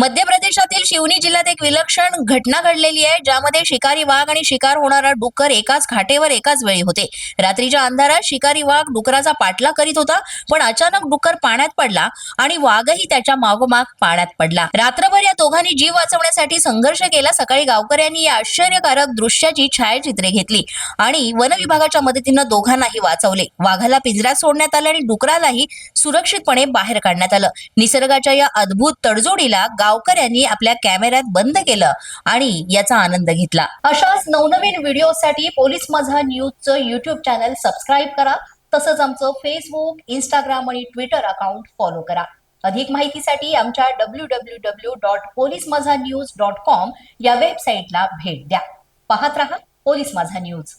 मध्य प्रदेशातील शिवनी जिल्ह्यात एक विलक्षण घटना घडलेली आहे ज्यामध्ये शिकारी वाघ आणि शिकार होणारा डुक्कर एकाच घाटेवर एकाच वेळी होते. रात्रीच्या अंधारात शिकारी वाघ डुकराचा पाठला करीत होता पण अचानक डुक्कर पाण्यात पडला आणि वाघही त्याच्या मागोमाग पाण्यात पडला. रात्रभर या दोघांनी जीव वाचवण्यासाठी संघर्ष केला. सकाळी गावकऱ्यांनी या आश्चर्यकारक दृश्याची छायाचित्रे घेतली आणि वन विभागाच्या मदतीनं दोघांनाही वाचवले. वाघाला पिंजऱ्यात सोडण्यात आलं आणि डुकरालाही सुरक्षितपणे बाहेर काढण्यात आलं. निसर्गाच्या या अद्भुत तडजोडीला गावकऱ्यांनी आपल्या कॅमेऱ्यात बंद केलं आणि याचा आनंद घेतला. अशाच नवनवीन व्हिडिओसाठी पोलीस माझा न्यूजचं युट्यूब चॅनल सबस्क्राईब करा. तसंच आमचं फेसबुक इंस्टाग्राम आणि ट्विटर अकाउंट फॉलो करा. अधिक माहितीसाठी आमच्या W W W dot police Majha news dot com या वेबसाईटला भेट द्या. पाहत रहा पोलीस माझा न्यूज.